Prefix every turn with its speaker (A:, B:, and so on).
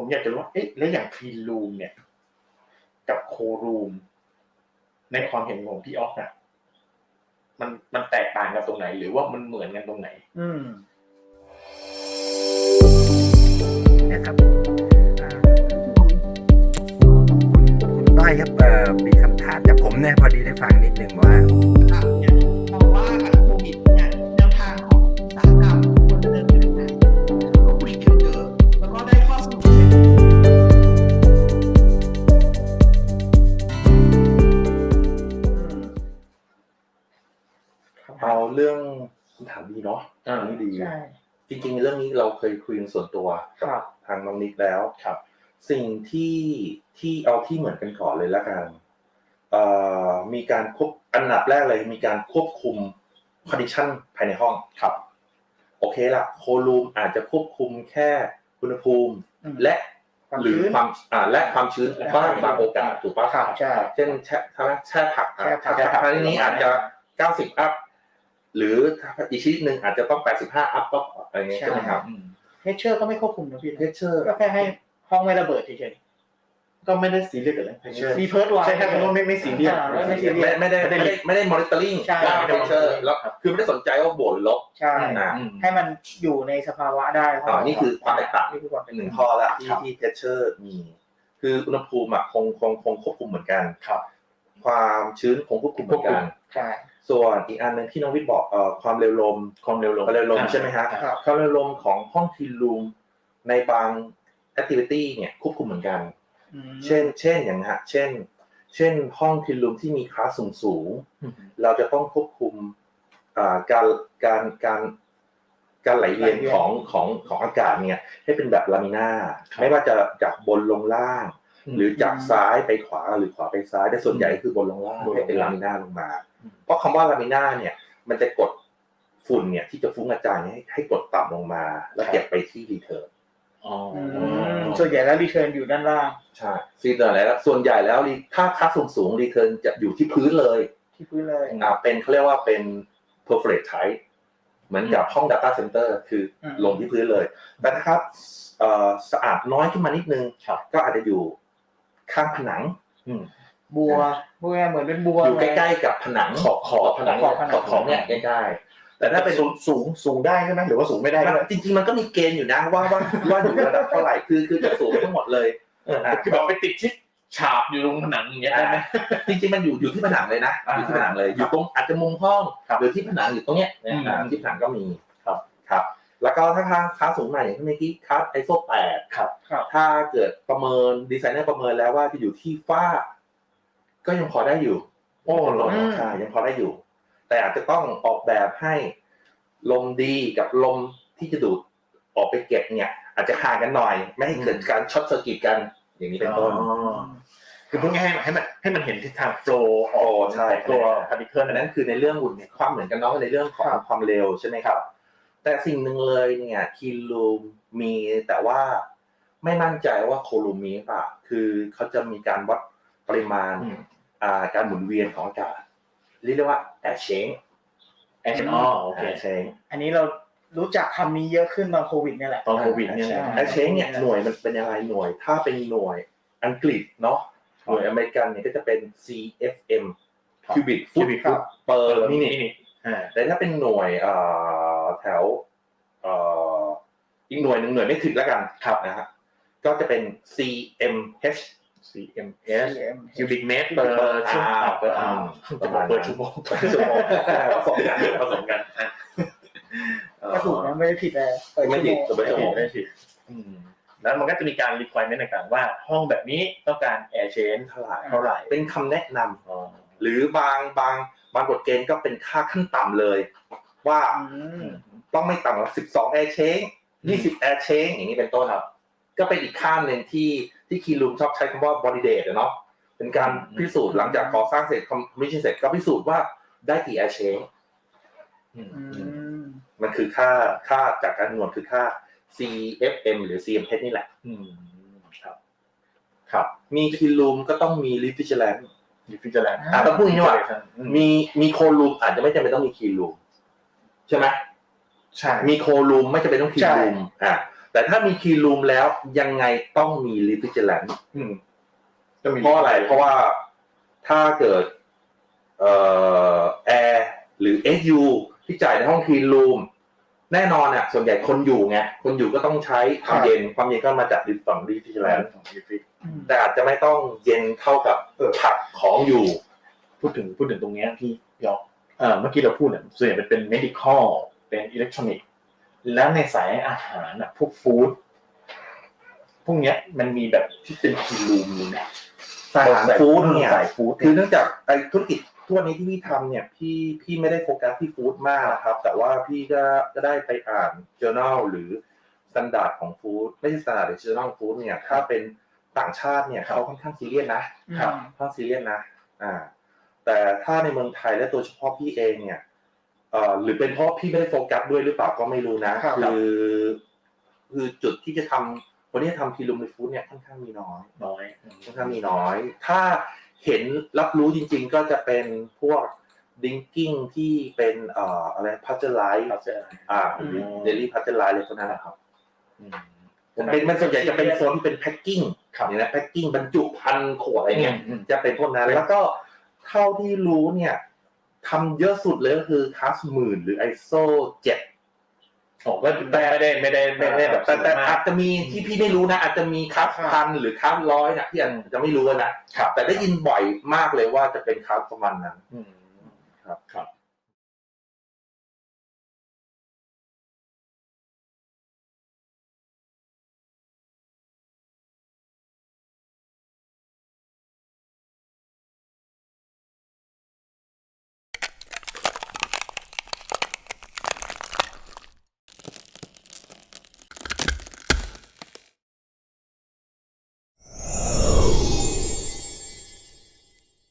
A: ผมอยากจะรู้ว่าเอ๊ะแล้วอย่างคลีนรูมเนี่ย กับโครูมในความเห็นของพี่ออกอะมันมันแตกต่างกันตรงไหน หรือว่ามันเหมือนกันตรงไหน
B: อืม
C: นะครับอ่าคุณคุณต้อยครับเอ่อมีคำถามจากผมเนี่ยพอดีได้ฟังนิดนึงว่า
D: ถามดีเนาะ
A: อ่า
D: อันนี้ดี
B: ใช่
D: จริงๆ เรื่องนี้เราเคยคุยกันส่วนตัว
B: ครั
D: กับ ทางน้องนิกแล้ว
A: ครับ
D: สิ่งที่ที่เอาที่เหมือนกันก่อนเลยละกันเอ่อมีการควบอันดับแรกเลยมีการควบคุมคอนดิชันภายในห้องครับ โอเคละโคลูมอาจจะควบคุมแค่อุณหภูมิ
B: อืม
D: และ
B: ความ
D: หรือ
B: ชื้น
D: ความอ่าและความชื้น
B: และ
D: บ้าง
B: ความชื้น
D: บางโอกาสถูกปะ
B: ครับ ใช่
D: เช่นแช่ถ้าแช่ผักอะ
B: แช่ผัก
D: แช่ผักครั้งนี้อาจจะ 90 อัพ หรืออีกชนิดหนึ่งอาจจะต้อง 85 อัพก็อะไรเงี้ย
B: ใช่
D: ใช่ไหมครับ
B: เฮดเชอร์ก็ไม่ควบคุมนะพี่
D: เพชเชอร์
B: ก็แค่ให้ห้องไม่ระเบิดเฉย
A: ก็ไม่ได้ซีเรียสกับเรื่องเพชเชอร์
B: ๆมีเพิร์ดไว้
A: ใช่ครับเพราะว่าไม่ไม่ซีเรียส
B: อ่าไม่ไม่ซีเรีย
D: ไม่
B: ส
D: ไม่ได้ไม่ได้ไม่ได้มอนิเตอร์ลิง
B: ใช่
D: ว่าเพชเชอร์แล้ว
A: ครับ
D: คือไม่ได้สนใจว่าบวกหรือลบ
B: ใช่
D: อ่า
A: อืม
B: ให้มันอยู่ในสภาวะได้
D: อ่านี่คือความแตกต่าง
B: นี่คือความแตก
D: หนึ่ง
B: ต่าง
D: ข้อละที่
A: ครับ
D: ที่เพชเชอร์มี คืออุณหภูมิอะคงคงคงควบคุมเหมือนกัน
A: ครับ
D: ความชื้นคงควบคุมเหมือนกัน
B: ใช่
D: ส่วนอีกอันหนึ่งที่น้องวิทย์บอกเอ่อความเร็วลม
A: ความเร็วลม
D: ความเร็วลมใช่ไหมฮะ
B: ครับ
D: ความเร็วลมของห้องทีรูมในบางแอคทิวิตี้เนี่ยควบคุมเหมือนกัน
B: อืม
D: เช่น เช่น อย่างฮะ เช่น เช่น ห้องทีรูมที่มีคลาสสูงสูงๆ
A: อืม
D: เราจะต้องควบคุมอ่าการการการการไหลเวียน ของของของอากาศเนี่ยให้เป็นแบบลามิน่าไม่ว่าจะจากบนลงล่าง หรือจากซ้ายไปขวาหรือขวาไปซ้ายแต่ส่วนใหญ่ก็คือบนลงล่าง
A: บนลงล่าง
D: ให้เป็นลามิน่าลงมา
A: อืม
D: เพราะคำว่าลามิน่าเนี่ย มันจะกดฝุ่นเนี่ย ที่จะฟุ้งกระจายให้ให้กดต่ำลงมา แล้วเก็บไปที่รีเทิร์น
A: อ๋อ
B: อื
A: อ
B: มส่วนใหญ่แล้วรีเทิร์นอยู่ด้านล่าง
D: ใช่ซีเทิร์นแล้วส่วนใหญ่แล้วรีถ้าค่าสูงสูงรีเทิร์นจะอยู่ที่พื้นเลย
B: ที่พื้นเลย
D: อ่าเป็นเขาเรียกว่าเป็น perfect type เหมือนกับห้อง Data Center คืออ
B: ม
D: ลงที่พื้นเลยแต่ถ้าครับเอ่อสะอาดน้อยขึ้นมานิดนึง
A: ครับ
D: ก็อาจจะอยู่ ข้างผนัง
B: บัวบัวเหมือนเป็นบัว
D: อยู่ใกล้ๆกับผนัง
A: ขอบขอบ
D: ผนัง
B: ขอบผนัง
D: ขอบของเนี่ยใกล้ๆแต่ถ้าเป็น
A: สูงสูงสูงได้ใช่ไหมหรือว่าสูงไม่ได้ด้วย
D: จริง ๆ มันก็มีเกณฑ์อยู่นะว่าว่าว่าอยู่ระดับเท่าไหร่คือคือจะสูงทั้งหมดเลย
A: เออคือแบบไปติดชิดฉาบอยู่ตรงผนังอย่างเงี้ยได้ไหม
D: จริงๆมันอยู่อยู่ที่ผนังเลยนะ
A: อ่า
D: อยู่ที่ผนังเลยอยู่ตรงอาจจะมุมห้อง
A: ครับ
D: หรือที่ผนังอยู่ตรงเนี้ย
A: อืม
D: อ่าที่ผนังก็มี
A: ครับ
D: ครับ แล้วก็ถ้าค่าค่าสูงมาอย่างที่เมื่อกี้ค่าไอโซแปด
A: ครับ
B: ครับ
D: ถ้าเกิดประเมินดีไซเนอร์ประเมินแล้วว่าจะอยู่ที่ฝ้า ก็ยังพอได้อยู่
A: โอ้เหรอ
D: ใช่ยังพอได้อยู่ แต่อาจจะต้องออกแบบให้ ลมดีกับลมที่จะดูดออกไปเก็บเนี่ย อาจจะห่างกันหน่อย ไม่ให้เกิดการช็อตเซอร์กิตกัน อย่างนี้เป็นต้น
A: อ๋อคือพูดง่ายๆให้มันให้มันเห็นทิศทางโฟล์
D: โอ้ใช่
A: ตัวพาร์ติเคิล
D: อันนั้นคือในเรื่องหุ่นเนี่ยความเหมือนกันเนาะในเรื่องของ
B: ครับ
D: ความเร็วใช่ไหมครับ แต่สิ่งหนึ่งเลยเนี่ยคีลูมมีแต่ว่าไม่มั่นใจว่าโคลูมมีหรือเปล่าคือเขาจะมีการวัดปริมาณ
A: อืม
D: อ่าการหมุนเวียนของอากาศเรียกว่าแอร์เชง
A: แอนอ๋อโอเค
D: แอร์เชง
B: อันนี้เรารู้จักคำนี้เยอะขึ้นตอนโควิดเนี่ยแหละ
A: ตอนโควิดเนี่ย
B: ใช่
A: นะ
D: แอร์เชงเนี่ยหน่วยมันเป็นยังไงหน่วย ถ้าเป็นหน่วยอังกฤษเนาะหน่วยอเมริกันเนี่ยก็จะเป็น CFM
A: ครับ
D: cubic foot
A: cubic foot
D: per
A: เออนี่
D: minute
A: นี่นี่อ่า
D: แต่ถ้าเป็นหน่วยเอ่อ แถวเอ่ออีกหน่วยหนึ่งหน่วยไม่ถึงแล้วกันครับนะฮะก็จะเป็น CMH
A: CMS
B: CM
A: คิวบิกเมตรเปอร์ชั่วโมงเปอร์อาร์จะบอกเปอร์ชั่วโมง
D: ชั่วโมงผสมกัน
A: ผสมกันอะ
B: ก็ถูกนะไม่ได้ผิดเลยเปิด
D: ไม่ผิด
B: ชั่วโมง
D: ไม่ผิด
A: ไม่ผิดอืมแล้วมันก็จะมีการ requirement ต่างๆว่าห้องแบบนี้ต้องการ air change
D: เท่าไหร่
A: เท่าไหร่
D: เป็นคำแนะนำ
A: อ๋อ
D: หรือบางบางบางกฎเกณฑ์ก็เป็นค่าขั้นต่ำเลย ว่า
B: อืม
D: ต้องไม่ต่ำกว่า12 air change 20 air change อย่างนี้เป็นต้นครับ ก็เป็นอีกค่าหนึ่งที่ที่คีรูมชอบใช้คำว่า body date อะเนาะเป็นการพิสูจน์หลังจากก่อสร้างเสร็จ commission เสร็จก็พิสูจน์ว่าได้กี่ air change
A: อืม
B: อืม
D: มันคือค่าค่าจากการคำนวณคือค่า CFM หรือ CMH นี่แหละ
A: อืมครับ
D: ครับ มีคีรูมก็ต้องมี refrigerant
A: ดิฟิเจอร์แลนด์
D: อะต้องพูดอย่างนี้ว่ามีมีโคลูมอาจจะไม่จำเป็นต้องมีคีรูม ใช่ไหม
A: ใช่
D: มีโคลูมไม่จำเป็นต้องคีรูมอ่าแต่แต่ถ้ามีคีรูมแล้วยังไงต้องมีรีฟิเจ r รน
A: อืมจะมี
D: เพราะอะไร เพราะว่าถ้าเกิดเอ่อแอร์หรือ SU ที่จ่ายในห้องคลีนรูมแน่นอนอะ ส่วนใหญ่คนอยู่ไง คนอยู่ก็ต้องใช้ความเย็น ความเย็นก็มาจากดิฝั่งรีฟิเจ r รน
A: ของรีฟิก
D: แต่อาจจะไม่ต้องเย็นเท่ากับ
A: เออ
D: ผักของอยู่
A: พูดถึงพูดถึงตรงเนี้ยพี่ยอก เอ่อเมื่อกี้เราพูดเนี่ยส่วนใหญ่เป็น medical เป็นอิเล็กทรอนิกส์แล้วในสายอาหารอะพวกฟู้ดพวกเนี้ยมันมีแบบที่เป็นคีรูมอยู่นะ
D: สายอาหารฟู้ดเนี่ย
A: สายฟู้ด
D: คือเนื่องจากไอ้ธุรกิจทั่วนี้ที่พี่ทำเนี่ยพี่พี่ไม่ได้โฟกัสที่ฟู้ดมากนะครับ แต่ว่าพี่ก็ก็ได้ไปอ่าน journal หรือ standard ของฟู้ดไม่ใช่ standard หรือ journal ของฟู้ดเนี่ยถ้าเป็นต่างชาติเนี่ยเขาค่อนข้างซีเรียสนะ
B: ครับ
D: ค่อนข้างซีเรียสนะ อ่า แต่ถ้าในเมืองไทยและตัวเฉพาะพี่เองเนี่ยเอ่อหรือเป็นเพราะพี่ไม่ได้โฟกัสด้วยหรือเปล่าก็ไม่รู้นะครับคือคือจุดที่จะทำคนที่จะทำทีลูมในฟู้ดเนี่ยค่อนข้างมีน้อย
A: น้อย
D: ค่อนข้างมีน้อย ถ้าเห็นรับรู้จริง ๆ ก็จะเป็นพวกดิงกิ้งที่เป็นเอ่ออะไรพัชเจอร์ไลท์
A: ครับจะ
D: อ่าหรือเดลี่พัชเจอร์ไลท์อะไรพวกนั้นนะครับ
A: อืม
D: เป็นมันส่วนใหญ่จะเป็นโซนที่เป็นแพ็คกิ้ง
A: ครับ
D: เนี่ยนะแพ็คกิ้งบรรจุพันขวดอะไรเงี้ย
A: อืม
D: จะเป็นพวกนั้นแล้วก็ เท่าที่รู้เนี่ยทำเยอะสุดเลยก็คือคลาสหมื่นหรือ ISO เจ็ด
A: โอ้ก็แต่ไม่ได้ไม่ได้ไม่ได้แบบ
D: แต่แต่
A: สูงม
D: อากจจะมีที่พี่ไม่รู้นะ อาจจะมีคลาสพันหรือคลาสร้อยนะที่อาจจะไม่รู้นะ
A: ครับ
D: แต่ได้ยินบ่อยมากเลยว่าจะเป็นคลาสประมาณนั้น
A: อืม
D: ครับ
A: ครับ